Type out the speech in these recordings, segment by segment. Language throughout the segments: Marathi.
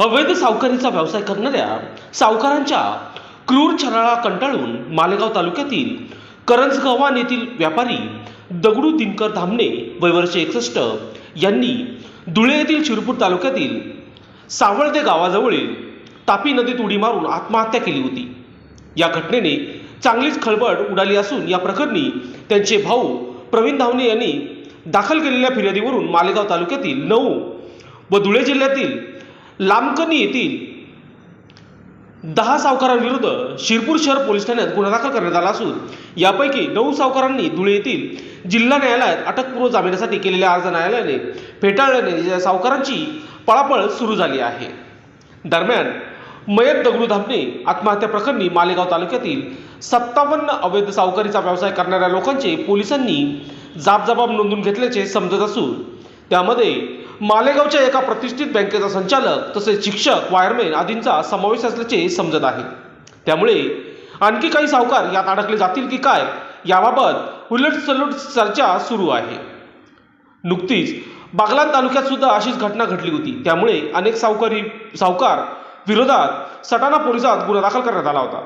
अवैध सावकारीचा व्यवसाय करणाऱ्या सावकारांच्या क्रूर छराळा कंटाळून मालेगाव तालुक्यातील करंजगव्हाण येथील व्यापारी दगडू दिनकर धामणे वय वर्ष एकसष्ट यांनी धुळे येथील शिरपूर तालुक्यातील सावळदे गावाजवळील तापी नदीत उडी मारून आत्महत्या केली होती. या घटनेने चांगलीच खळबळ उडाली असून या प्रकरणी त्यांचे भाऊ प्रवीण धावणे यांनी दाखल केलेल्या फिर्यादीवरून मालेगाव तालुक्यातील नऊ व धुळे जिल्ह्यातील लांबकनी येथील दहा सावकारांविरुद्ध शिरपूर शहर पोलीस ठाण्यात गुन्हा दाखल करण्यात आला असून यापैकी नऊ सावकारांनी धुळे येथील जिल्हा न्यायालयात अटकपूर्व जामिनासाठी केलेल्या अर्ज न्यायालयाने फेटाळल्याने या सावकारांची पळापळ सुरू झाली आहे. दरम्यान मयत दगडू धामणे आत्महत्या प्रकरणी मालेगाव तालुक्यातील सत्तावन्न अवैध सावकारीचा व्यवसाय करणाऱ्या लोकांचे पोलिसांनी जाबजबाब नोंदून घेतल्याचे समजत असून त्यामध्ये मालेगावच्या एका प्रतिष्ठित बँकेचा संचालक तसेच शिक्षक वायरमेन आदींचा समावेश असल्याचे समजत आहे. त्यामुळे आणखी काही सावकार यात अडकले जातील की काय याबाबत उलटसलट चर्चा सुरू आहे. नुकतीच बागलान तालुक्यात सुद्धा अशीच घटना घडली होती. त्यामुळे अनेक सावकारी सावकार विरोधात सटाणा पोलिसात गुन्हा दाखल करण्यात आला होता.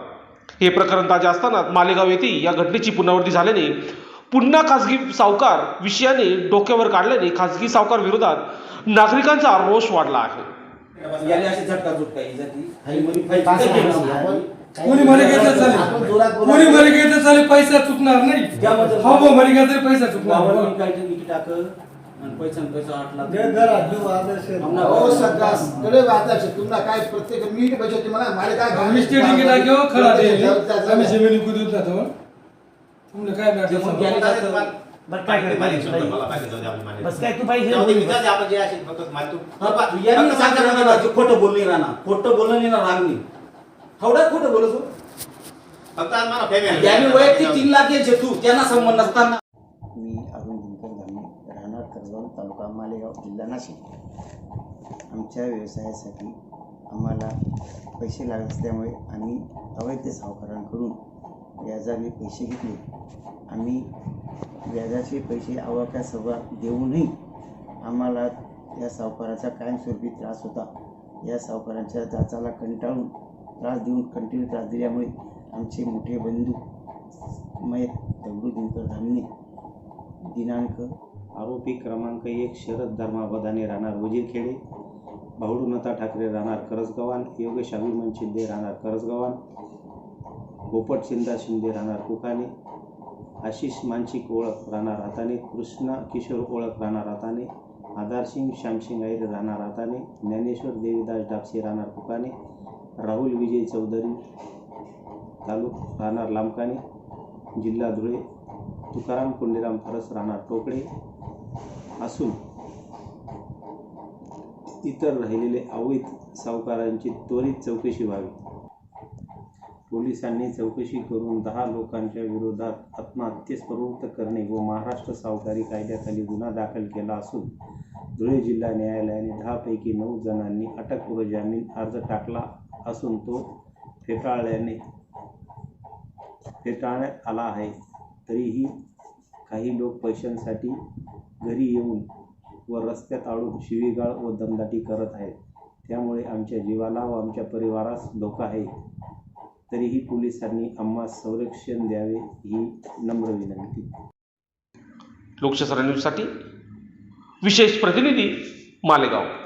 हे प्रकरण ताजे असताना मालेगाव येथे या घटनेची पुनरावृत्ती झाल्याने पुन्हा खासगी सावकार विषयाने डोक्यावर काढल्याने खासगी सावकार विरोधात नागरिकांचा रोष वाढला आहे. केली कोणी चालेल. कोणी चालेल? पैसा चुकणार नाही. हो हो पैसा चुकणार. काय प्रत्येक मिनिट होते मला मला काय आम्ही स्टेडिंग खरा आम्ही जमिनी कुदून जातो तुमले काय ते मग मॅटर त्याने जातं- बरं काय मालिक. बस काय तू पाहिजे तू हा, फक्त- यांनी सांगितलं सांगा ना, ते खोटं बोलणे राहणार. खोटं बोलणं नाही ना रागणी. थोडं खोटं बोलतो family- याने वैयक्तिक तीन लाख घ्यायचे तू त्यांना संबंध नसताना. मी अरुण दिनकर धामणे राहणार करगाव तालुका मालेगाव जिल्हा नाशिक. आमच्या व्यवसायासाठी आम्हाला पैसे लागत असल्यामुळे आम्ही अवैध सावकारांकडून व्याजाने पैसे घेतले. आम्ही व्याजाचे पैसे आवाक्या सव्वा देऊनही आम्हाला या सावकाराचा कायमस्वरूपी त्रास होता. या सावकारांच्या जाचाला कंटाळून त्रास देऊन कंटिन्यू त्रास दिल्यामुळे आमचे मोठे बंधू मयत दगडू दिनकर धामणे दिनांक आरोपी क्रमांक एक शरद धर्माबदाने राहणार वजीरखेडे भाऊडू नता ठाकरे राहणार करसगव्हाण योगेश अभिमन शिंदे राहणार करसगव्हाण पोपट शिंदा शिंदे राहणार कुकाने आशिष मानसिक ओळख राहणार हाताने. कृष्णा किशोर ओळख राहणार हाताने. आधारसिंग श्यामसिंग ऐर राहणार हाताने. ज्ञानेश्वर देवीदास डापसे राहणार कुकाने राहुल विजय चौधरी तालुक राहणार लांबकाने. जिल्हा धुळे. तुकाराम कुंडीराम फरस राहणार टोकडे. असून इतर राहिलेले अवैध सावकारांची त्वरित चौकशी व्हावी. पोलिसांनी चौकशी करून दहा लोकांच्या विरोधात आत्महत्येस प्रवृत्त करणे व महाराष्ट्र सावकारी कायद्याखाली गुन्हा दाखल केला असून धुळे जिल्हा न्यायालयाने दहापैकी नऊ जणांनी अटकपूर्व जामीन अर्ज टाकला असून तो फेटाळल्याने फेटाळण्यात आला आहे. तरीही काही लोक पैशांसाठी घरी येऊन व रस्त्यात आळून शिवीगाळ व दमदाटी करत आहेत. त्यामुळे आमच्या जीवाला व आमच्या परिवारास धोका आहे. तरीही पोलिसांनी आम्हा संरक्षण द्यावे ही नम्र विनंती. लोकशास्त्र न्यूजसाठी विशेष प्रतिनिधी मालेगाव.